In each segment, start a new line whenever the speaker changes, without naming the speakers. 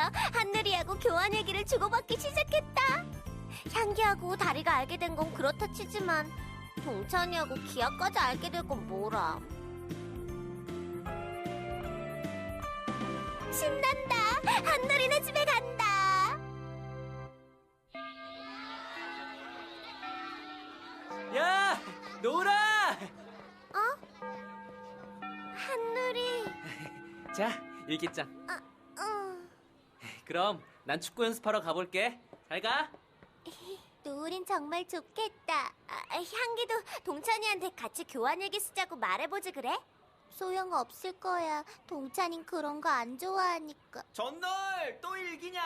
드디어 한누리하고 교환 얘기를 주고받기 시작했다. 향기하고 다리가 알게 된 건 그렇다 치지만 동찬이하고 기아까지 알게 될 건 뭐라. 신난다. 한누리네 집에 간다.
야, 노라!
한누리.
자, 일기장.
응.
그럼 난 축구 연습하러 가볼게. 잘 가.
노을인 정말 좋겠다. 아, 향기도 동찬이한테 같이 교환 얘기 쓰자고 말해보지 그래? 소용 없을 거야. 동찬인 그런 거 안 좋아하니까.
전널 또 일기냐?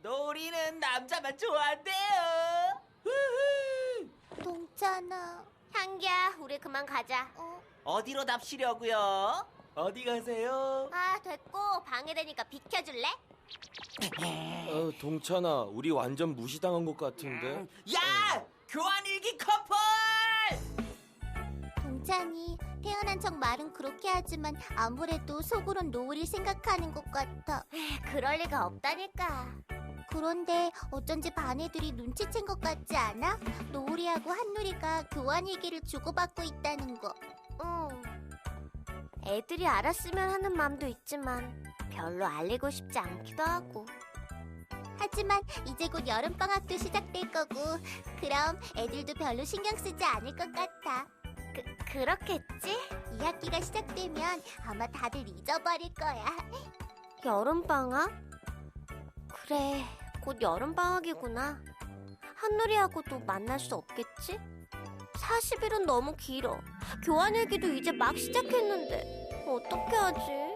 놀이는 남자만 좋아한대요. 후후.
동찬아. 향기야, 우리 그만 가자. 어?
어디로 납치려고요? 어디 가세요?
아, 됐고 방해되니까 비켜줄래?
어, 동찬아, 우리 완전 무시당한 것 같은데.
야, 교환 일기 커플!
동찬이 태어난 척 말은 그렇게 하지만 아무래도 속으론 노을이 생각하는 것 같아. 그럴 리가 없다니까. 그런데 어쩐지 반 애들이 눈치챈 것 같지 않아? 노을이하고 한누리가 교환 얘기를 주고받고 있다는 거. 응. 애들이 알았으면 하는 마음도 있지만 별로 알리고 싶지 않기도 하고. 하지만 이제 곧 여름방학도 시작될 거고 그럼 애들도 별로 신경 쓰지 않을 것 같아. 그, 그렇겠지? 2학기가 시작되면 아마 다들 잊어버릴 거야. 여름방학? 그래, 곧 여름방학이구나. 한누리하고도 만날 수 없겠지? 40일은 너무 길어. 교환 얘기도 이제 막 시작했는데, 어떻게 하지?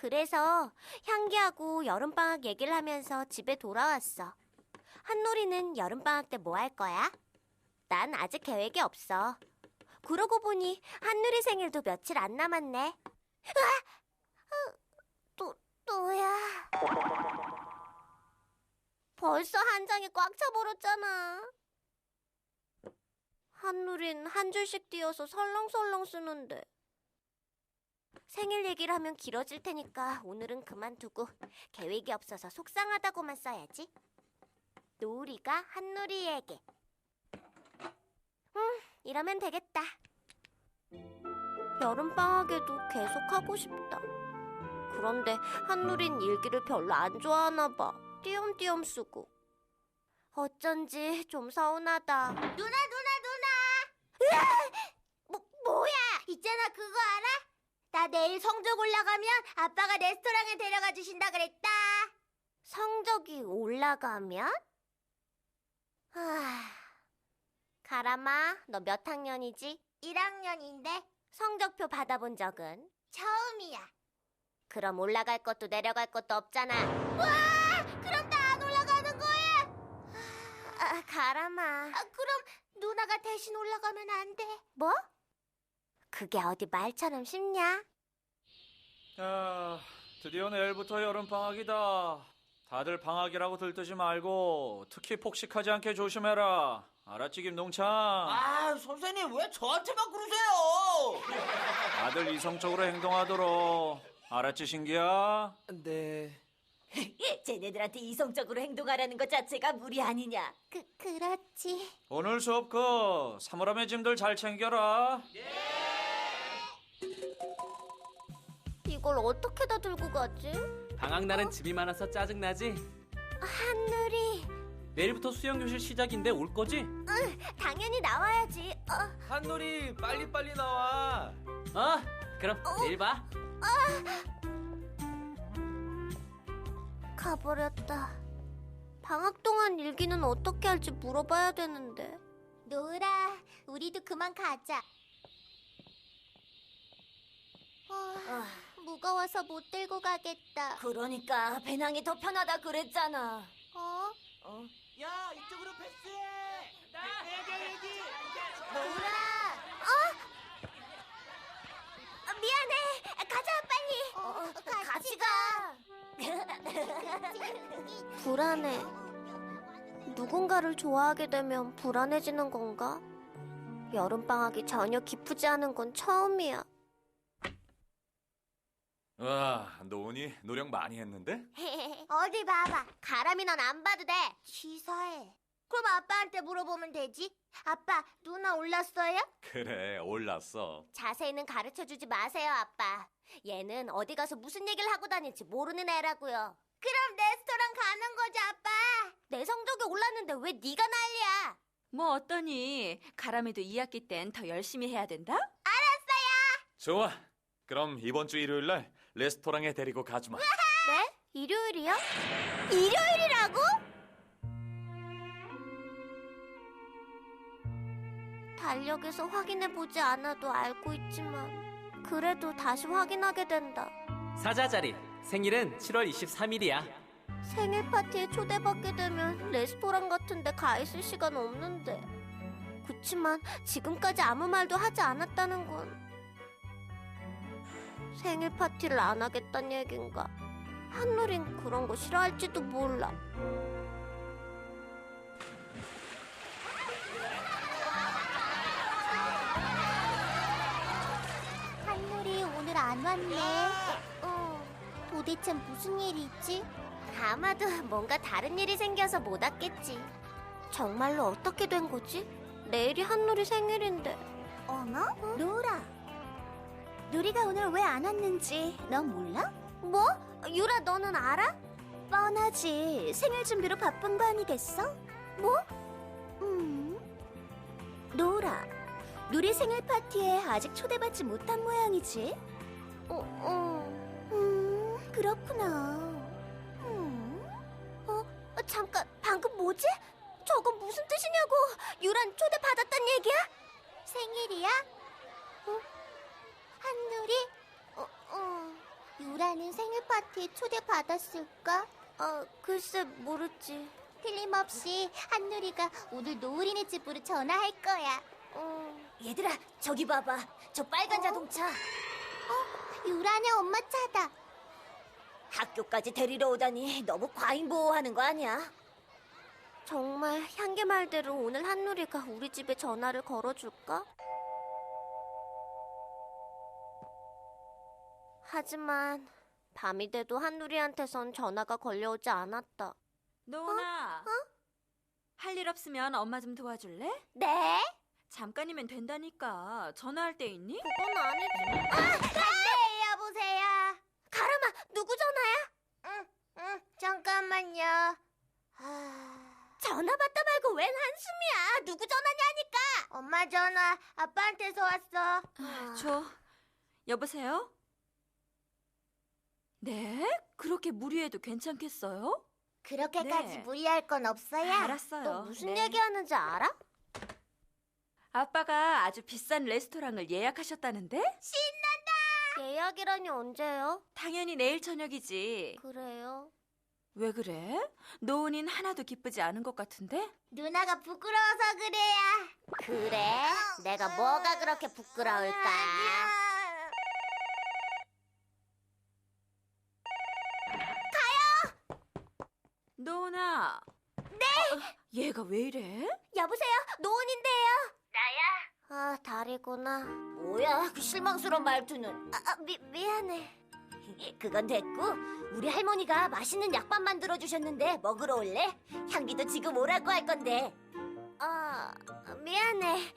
그래서 향기하고 여름방학 얘기를 하면서 집에 돌아왔어. 한놀이는 여름방학 때 뭐 할 거야? 난 아직 계획이 없어. 그러고 보니 한누리 생일도 며칠 안 남았네. 아! 어, 또, 또야. 벌써 한 장이 꽉 차버렸잖아. 한누린 한 줄씩 띄어서 설렁설렁 쓰는데. 생일 얘기를 하면 길어질 테니까 오늘은 그만두고 계획이 없어서 속상하다고만 써야지. 노을이가 한누리에게. 음, 이러면 되겠다. 여름방학에도 계속 하고 싶다. 그런데 한누린 일기를 별로 안 좋아하나 봐. 띄엄띄엄 쓰고. 어쩐지 좀 서운하다. 누나, 누나, 누나! 으아! 뭐, 뭐야! 있잖아, 그거 알아? 나 내일 성적 올라가면 아빠가 레스토랑에 데려가 주신다 그랬다. 성적이 올라가면? 하... 가람아, 너몇 학년이지? 1학년인데. 성적표 받아본 적은? 처음이야. 그럼 올라갈 것도 내려갈 것도 없잖아. 와! 그럼 나 안 올라가는 거야? 아, 가람아. 아, 그럼 누나가 대신 올라가면 안 돼. 뭐? 그게 어디 말처럼 쉽냐?
야, 드디어 내일부터 여름 방학이다. 다들 방학이라고 들뜨지 말고 특히 폭식하지 않게 조심해라. 알았지, 김동찬?
아, 선생님 왜 저한테만 그러세요?
다들 이성적으로 행동하도록. 알았지, 신기야?
네.
쟤네들한테 이성적으로 행동하라는 것 자체가 무리 아니냐?
그, 그렇지.
오늘 수업 그 사물함의 짐들 잘 챙겨라.
이걸 어떻게 다 들고 가지?
방학 날은 짐이 많아서 짜증나지?
한누리.
내일부터 수영교실 시작인데 올 거지?
당연히 나와야지. 어,
한놀이 빨리빨리 나와.
어? 그럼 내일 봐.
가버렸다. 방학 동안 일기는 어떻게 할지 물어봐야 되는데. 노라, 우리도 그만 가자. 아, 무거워서 못 들고 가겠다.
그러니까 배낭이 더 편하다 그랬잖아.
어?
야, 이쪽으로 패스해. 얘기, 얘기.
노라, 어? 아, 미안해. 가자, 빨리. 같이 가. 불안해. 누군가를 좋아하게 되면 불안해지는 건가? 여름방학이 전혀 기쁘지 않은 건 처음이야.
와, 노은이 노력 많이 했는데?
어디 봐봐. 가람이 넌 안 봐도 돼. 치사해. 그럼 아빠한테 물어보면 되지. 아빠, 누나 올랐어요?
그래, 올랐어.
자세히는 가르쳐 주지 마세요, 아빠. 얘는 어디 가서 무슨 얘기를 하고 다닐지 모르는 애라고요. 그럼 레스토랑 가는 거지, 아빠. 내 성적이 올랐는데 왜 네가 난리야?
뭐 어떠니? 가람이도 2학기 땐 더 열심히 해야 된다?
좋아. 그럼 이번 주 일요일 날 레스토랑에 데리고 가주마.
네? 일요일이요? 일요일이라고? 달력에서 확인해 보지 않아도 알고 있지만 그래도 다시 확인하게 된다.
사자 자리. 생일은 7월 23일이야.
생일 파티에 초대받게 되면 레스토랑 같은 데 가 있을 시간 없는데. 그치만 지금까지 아무 말도 하지 않았다는 건 생일 파티를 안 하겠다는 얘긴가. 한누린 그런 거 싫어할지도 몰라. 한누리 오늘 안 왔네. 어, 도대체 무슨 일이 있지? 아마도 뭔가 다른 일이 생겨서 못 왔겠지. 정말로 어떻게 된 거지? 내일이 한누리 생일인데. 어머, 루라. 누리가 오늘 왜 안 왔는지 넌 몰라? 뭐? 유라 너는 알아? 뻔하지. 생일 준비로 바쁜 거 아니겠어? 뭐? 음. 노라. 누리 생일 파티에 아직 초대받지 못한 모양이지? 어, 어. 음, 그렇구나. 음. 어, 어, 잠깐, 방금 뭐지? 저건 무슨 뜻이냐고? 유란 초대받았단 얘기야? 생일이야? 어? 한누리? 어, 어. 유라는 생일 파티에 초대받았을까? 어, 글쎄 모르지. 틀림없이 한누리가 오늘 노을이네 집으로 전화할 거야. 어.
얘들아, 저기 봐봐. 저 빨간 자동차.
유라네 엄마 차다.
학교까지 데리러 오다니 너무 과잉 보호하는 거 아니야?
정말 향기 말대로 오늘 한누리가 우리 집에 전화를 걸어줄까? 하지만 밤이 돼도 한누리한테선 전화가 걸려오지 않았다.
노은아. 할일 없으면 엄마 좀 도와줄래?
네?
잠깐이면 된다니까. 전화할 때 있니?
그건 아니지. 아, 네, 여보세요. 가람아, 누구 전화야? 응, 응, 잠깐만요. 아... 전화 받다 말고 웬 한숨이야? 누구 전화냐니까? 엄마 전화, 아빠한테서 왔어.
줘. 여보세요? 네? 그렇게 무리해도 괜찮겠어요?
그렇게까지
네.
무리할 건 없어요.
알았어요.
또 무슨
네.
얘기하는지 알아?
아빠가 아주 비싼 레스토랑을 예약하셨다는데?
예약이라니 언제요?
당연히 내일 저녁이지.
그래요.
왜 그래? 노은인 하나도 기쁘지 않은 것 같은데?
누나가 부끄러워서 그래야. 그래? 내가 뭐가 그렇게 부끄러울까?
노은아. 네. 얘가 왜 이래?
여보세요? 노은인데요. 나야. 아, 다리구나.
뭐야, 그 실망스러운 말투는.
아, 아, 미, 미안해.
그건 됐고, 우리 할머니가 맛있는 약밥 만들어 주셨는데 먹으러 올래? 향기도 지금 오라고 할 건데.
아, 미안해.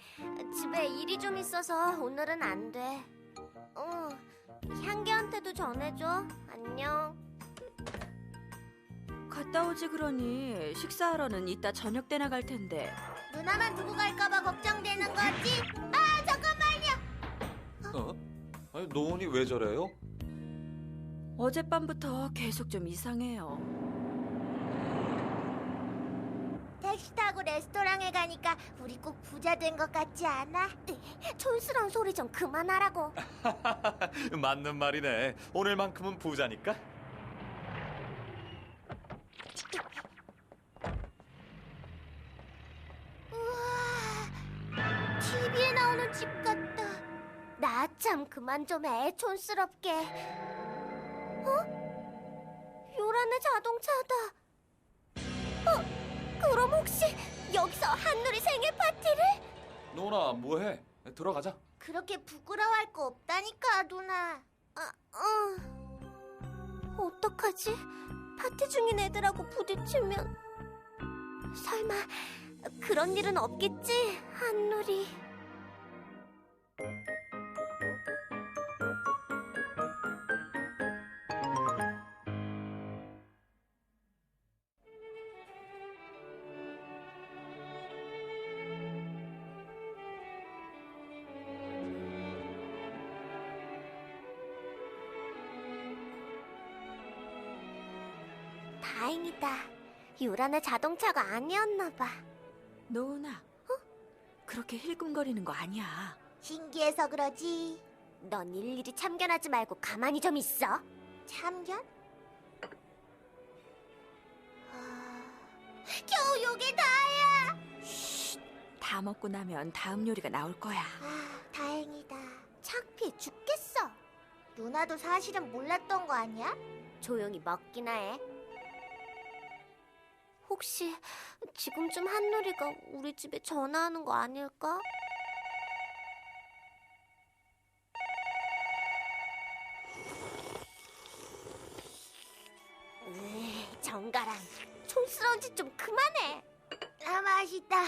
집에 일이 좀 있어서 오늘은 안 돼. 어, 향기한테도 전해줘. 안녕.
갔다 오지 그러니 식사하러는 이따 저녁 때 나 갈 텐데.
누나만 두고 갈까봐 걱정되는 거지? 아, 잠깐만요.
어? 아니, 노은이 왜 저래요?
어젯밤부터 계속 좀 이상해요.
택시 타고 레스토랑에 가니까 우리 꼭 부자 된 것 같지 않아? 촌스러운 소리 좀 그만하라고.
맞는 말이네. 오늘만큼은 부자니까.
참 그만 좀 해, 촌스럽게. 어? 요란의 자동차다. 어? 그럼 혹시 여기서 한누리 생일 파티를?
노은아, 뭐해? 들어가자.
그렇게 부끄러워할 거 없다니까, 누나. 아, 어. 어떡하지? 파티 중인 애들하고 부딪히면 설마 그런 일은 없겠지, 한누리. 다행이다. 유란의 자동차가 아니었나 봐.
노은아, 어? 그렇게 힐끔거리는 거 아니야.
신기해서 그러지.
넌 일일이 참견하지 말고 가만히 좀 있어.
참견? 아, 겨우 요게 다야.
다 먹고 나면 다음 요리가 나올 거야.
아, 다행이다. 창피해 죽겠어. 누나도 사실은 몰랐던 거 아니야?
조용히 먹기나 해. 혹시 지금쯤 한누리가 우리 집에 전화하는 거 아닐까? 으이, 정가랑 촌스러운 짓 좀 그만해.
아, 맛있다.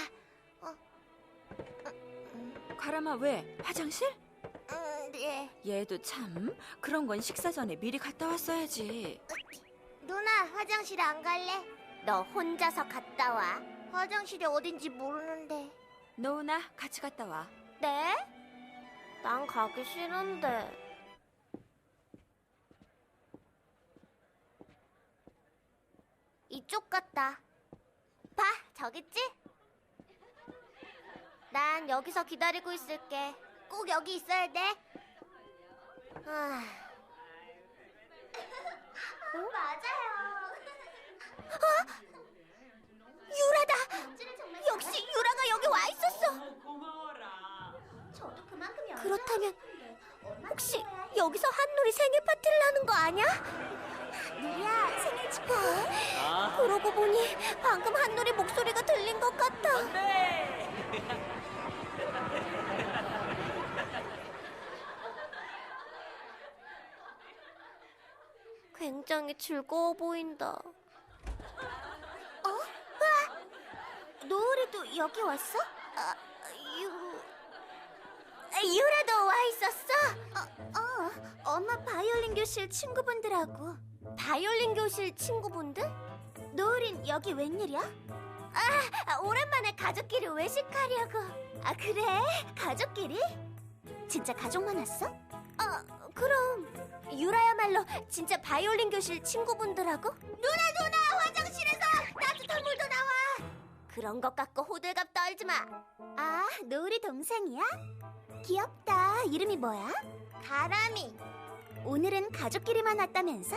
가람아 왜? 화장실?
음, 네.
얘도 참 그런 건 식사 전에 미리 갔다 왔어야지.
누나, 화장실 안 갈래?
너 혼자서 갔다 와.
화장실이 어딘지 모르는데.
노은아 같이 갔다 와.
네? 난 가기 싫은데. 이쪽 같다. 봐, 저기 있지? 난 여기서 기다리고 있을게.
꼭 여기 있어야 돼.
아,
맞아요.
유라다! 역시 유라가 여기 와 있었어! 그렇다면 혹시 여기서 한누리 생일 파티를 하는 거 아니야? 누리야, 생일 축하해.
아,
그러고 보니 방금 한누리 목소리가 들린 것 같아. 굉장히 즐거워 보인다. 어? 와! 노을이도 여기 왔어? 아, 유... 아, 유라도 와 있었어? 어, 어, 엄마 바이올린 교실 친구분들하고. 바이올린 교실 친구분들? 노을인 여기 웬일이야? 아, 아, 오랜만에 가족끼리 외식하려고. 아, 그래? 가족끼리? 진짜 가족만 왔어? 어, 그럼. 유라야말로 진짜 바이올린 교실 친구분들하고? 누나, 누나! 그런 것 갖고 호들갑 떨지 마. 아, 노을이 동생이야? 귀엽다. 이름이 뭐야?
가람이.
오늘은 가족끼리만 왔다면서?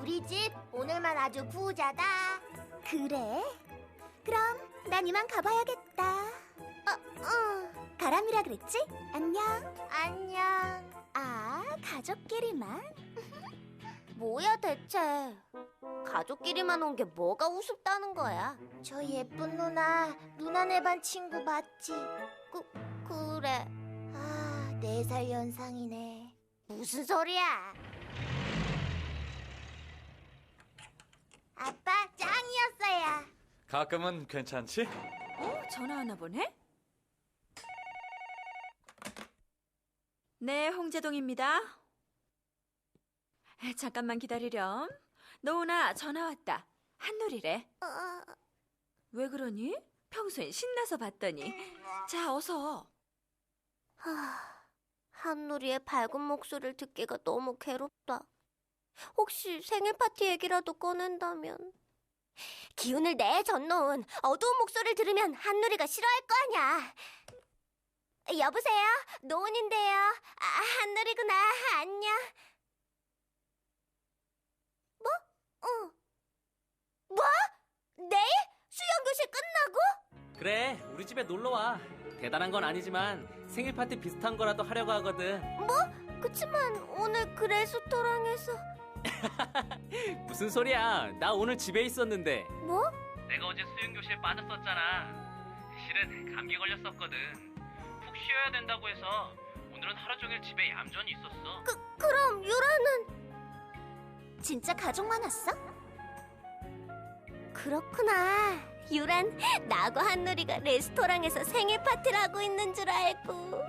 우리 집 오늘만 아주 부자다.
그래? 그럼 난 이만 가봐야겠다. 어, 어. 가람이라 그랬지? 안녕.
안녕.
아, 가족끼리만? 뭐야 대체? 가족끼리만 온 게 뭐가 우습다는 거야?
저 예쁜 누나, 누나네 반 친구 맞지?
그, 그래.
아, 네 살 연상이네.
무슨 소리야?
아빠 짱이었어요.
가끔은 괜찮지?
어? 전화 하나 보네? 네, 홍재동입니다. 에, 잠깐만 기다리렴. 노은아, 전화 왔다. 한누리래.
어,
왜 그러니? 평소엔 신나서 봤더니. 자, 어서.
하, 한누리의 밝은 목소리를 듣기가 너무 괴롭다. 혹시 생일 파티 얘기라도 꺼낸다면? 기운을 내, 전노은. 어두운 목소리를 들으면 한누리가 싫어할 거 아냐. 여보세요? 노은인데요. 아, 한누리구나. 안녕. 뭐? 어. 뭐? 내일? 수영교실 끝나고?
그래, 우리 집에 놀러 와. 대단한 건 아니지만 생일 파티 비슷한 거라도 하려고 하거든.
그치만 오늘 그 레스토랑에서
무슨 소리야? 나 오늘 집에 있었는데.
뭐?
내가 어제 수영교실에 빠졌었잖아. 실은 감기 걸렸었거든. 푹 쉬어야 된다고 해서 오늘은 하루 종일 집에 얌전히 있었어.
그, 그럼 유라는 진짜 가족만 왔어? 그렇구나. 유란, 나하고 한누리가 레스토랑에서 생일 파티를 하고 있는 줄 알고.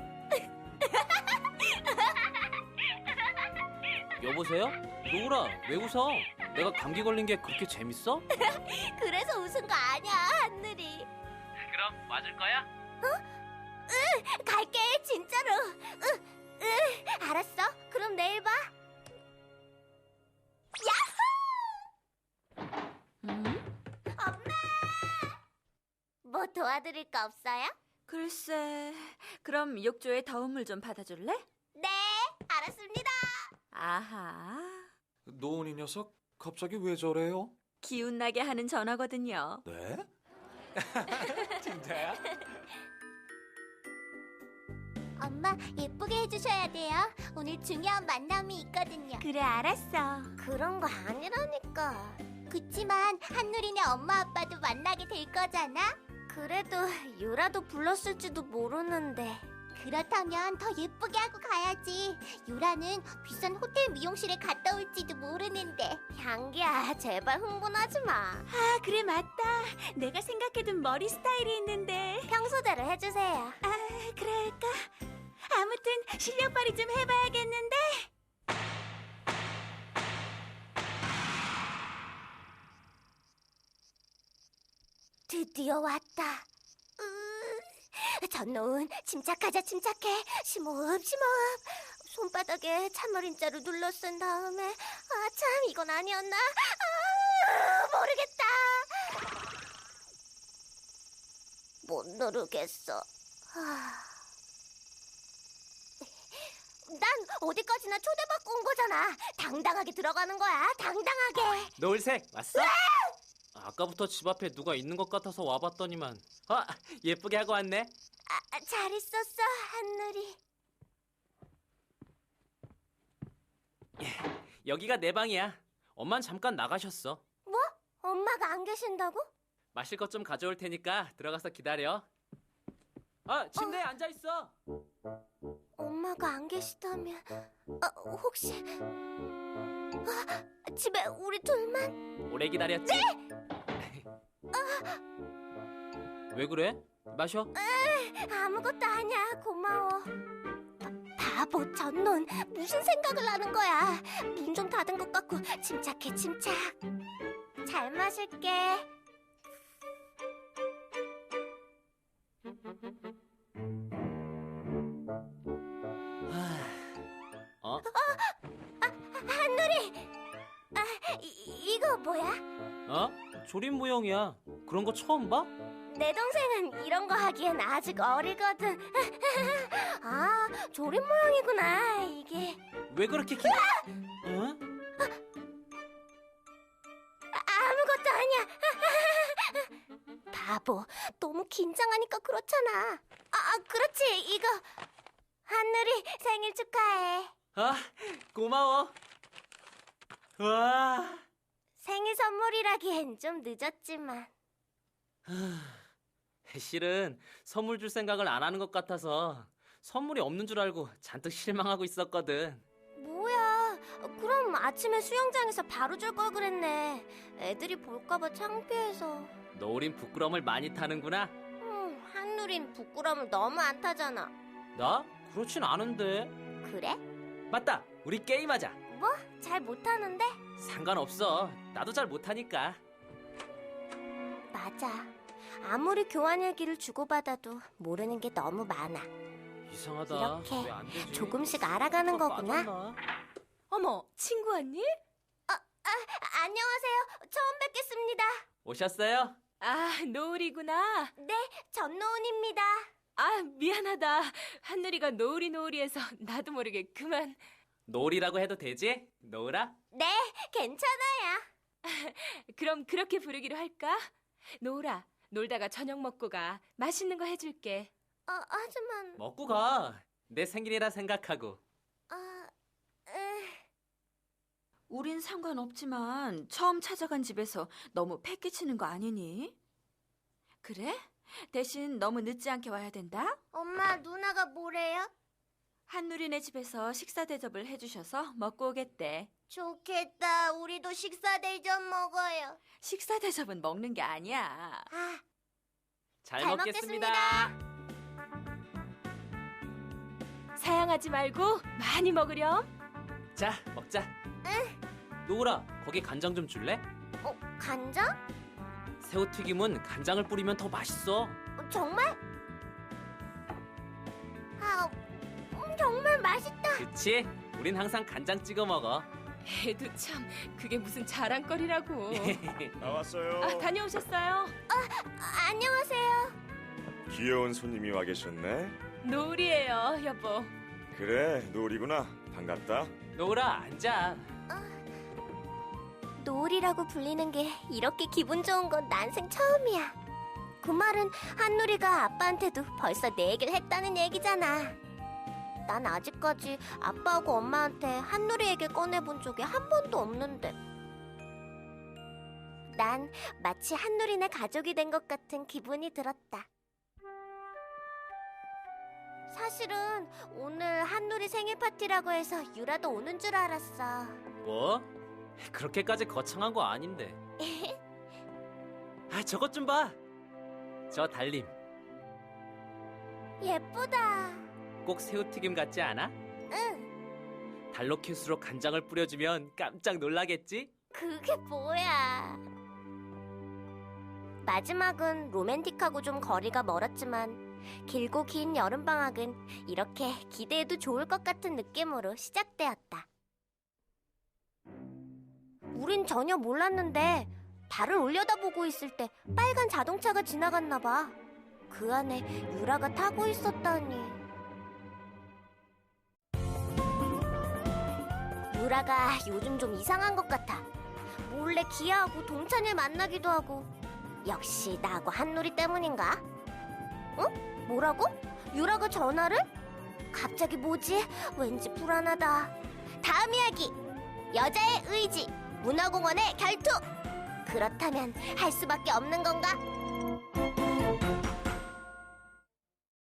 여보세요? 노우라 왜 웃어? 내가 감기 걸린 게 그렇게 재밌어?
그래서 웃은 거 아니야, 한누리.
그럼 맞을 거야?
갈게, 진짜로. 으, 으, 알았어. 그럼 내일 봐. 뭐 도와드릴 거 없어요?
글쎄, 그럼 욕조에 더운 물 좀 받아줄래?
네, 알았습니다.
아하,
노은이 녀석 갑자기 왜 저래요?
기운 나게 하는 전화거든요.
네? 진짜야?
엄마 예쁘게 해주셔야 돼요. 오늘 중요한 만남이 있거든요.
그래, 알았어.
그런 거 아니라니까.
그치만 한누리네 엄마 아빠도 만나게 될 거잖아.
그래도 유라도 불렀을지도 모르는데.
그렇다면 더 예쁘게 하고 가야지. 유라는 비싼 호텔 미용실에 갔다 올지도 모르는데.
향기야, 제발 흥분하지 마.
아, 그래, 맞다. 내가 생각해둔 머리 스타일이 있는데.
평소대로 해주세요.
아, 그럴까? 아무튼 실력 발휘 좀 해봐야겠는데.
드디어 왔다. 으, 전노은, 침착하자, 침착해. 심호흡, 심호흡. 손바닥에 참머린자루 눌러 쓴 다음에, 아, 참, 이건 아니었나? 아, 모르겠다. 못 누르겠어. 아. 난 어디까지나 초대받고 온 거잖아. 당당하게 들어가는 거야. 당당하게.
노을색 왔어? 아 까부터 집 앞에 누가 있는 것 같아서 와봤더니만 아 예쁘게 하고 왔네
아, 잘 있었어, 한누리.
여기가 내 방이야 엄만 잠깐 나가셨어
뭐? 엄마가 안 계신다고?
마실 것 좀 가져올 테니까 들어가서 기다려 아 침대에 앉아있어
엄마가 안 계시다면 어, 혹시 아, 집에 우리 둘만?
오래 기다렸지? 왜 그래? 마셔
아무것도 아니야. 고마워. 바보 전논 무슨 생각을 하는 거야? 문 좀 닫은 것 같고 침착해 침착. 잘 마실게.
어?
한누리. 아, 이, 이거 뭐야?
어? 조립 모형이야 그런 거 처음 봐?
내 동생은 이런 거 하기엔 아직 어리거든. 아, 조립 모양이구나, 이게.
왜 그렇게 기... 어?
아무것도 아니야. 바보, 너무 긴장하니까 그렇잖아. 아, 아, 그렇지, 이거. 한누리 생일 축하해.
아 고마워 와
생일 선물이라기엔 좀 늦었지만.
실은 선물 줄 생각을 안 하는 것 같아서 선물이 없는 줄 알고 잔뜩 실망하고 있었거든.
뭐야, 그럼 아침에 수영장에서 바로 줄 걸 그랬네. 애들이 볼까봐 창피해서.
너울인 부끄러움을 많이 타는구나.
음, 한누린 부끄러움을 너무 안 타잖아.
나? 그렇진 않은데.
그래?
맞다. 우리 게임하자.
뭐? 잘 못하는데?
상관없어. 나도 잘 못하니까.
맞아. 아무리 교환 일기를 주고받아도 모르는 게 너무 많아.
이상하다.
이렇게
왜안 되지?
조금씩 알아가는
또
거구나.
빠졌나?
어머, 친구 왔니?
안녕하세요. 처음 뵙겠습니다.
오셨어요?
아, 노을이구나.
네, 전노은입니다.
아, 미안하다. 한누리가 노을이 노을이해서 나도 모르게 그만.
노을이라고 해도 되지? 노을아?
네, 괜찮아요.
그럼 그렇게 부르기로 할까? 노을아, 놀다가 저녁 먹고 가. 맛있는 거 해줄게.
어, 하지만
먹고 가. 내 생일이라 생각하고.
아, 에,
우린 상관없지만 처음 찾아간 집에서 너무 패 끼치는 거 아니니? 그래? 대신 너무 늦지 않게 와야 된다?
엄마 누나가 뭐래요?
한누리네 집에서 식사 대접을 해주셔서 먹고 오겠대.
좋겠다. 우리도 식사 대접 먹어요.
식사 대접은 먹는 게 아니야.
아,
잘,
잘
먹겠습니다.
사양하지 말고 많이 먹으렴.
자, 먹자. 노우라, 거기 간장 좀 줄래?
어, 간장?
새우튀김은 간장을 뿌리면 더 맛있어.
어, 정말? 정말 맛있다.
그치? 우린 항상 간장 찍어 먹어.
애도 참 그게 무슨 자랑거리라고.
나왔어요.
아, 다녀오셨어요?
아, 안녕하세요.
귀여운 손님이 와 계셨네.
노을이에요, 여보.
그래, 노을이구나. 반갑다.
노우라, 앉아.
노을이라고 불리는 게 이렇게 기분 좋은 건 난생 처음이야. 그 말은 한누리가 아빠한테도 벌써 내 얘기를 했다는 얘기잖아. 난 아직까지 아빠하고 엄마한테 한누리 얘기 꺼내본 적이 한 번도 없는데. 난 마치 한누리네 가족이 된 것 같은 기분이 들었다. 사실은 오늘 한누리 생일 파티라고 해서 유라도 오는 줄 알았어.
뭐? 그렇게까지 거창한 거 아닌데. 아, 저것 좀 봐. 저 달림.
예쁘다.
꼭 새우튀김 같지 않아?
응.
달로켓으로 간장을 뿌려주면 깜짝 놀라겠지?
그게 뭐야? 마지막은 로맨틱하고 좀 거리가 멀었지만 길고 긴 여름방학은 이렇게 기대해도 좋을 것 같은 느낌으로 시작되었다. 우린 전혀 몰랐는데 달을 올려다보고 있을 때 빨간 자동차가 지나갔나 봐. 그 안에 유라가 타고 있었다니. 유라가 요즘 좀 이상한 것 같아. 몰래 기아하고 동찬을 만나기도 하고. 역시 나하고 한누리 때문인가? 어? 뭐라고? 유라가 전화를? 갑자기 뭐지? 왠지 불안하다. 다음 이야기. 여자의 의지. 문화공원의 결투. 그렇다면 할 수밖에 없는 건가?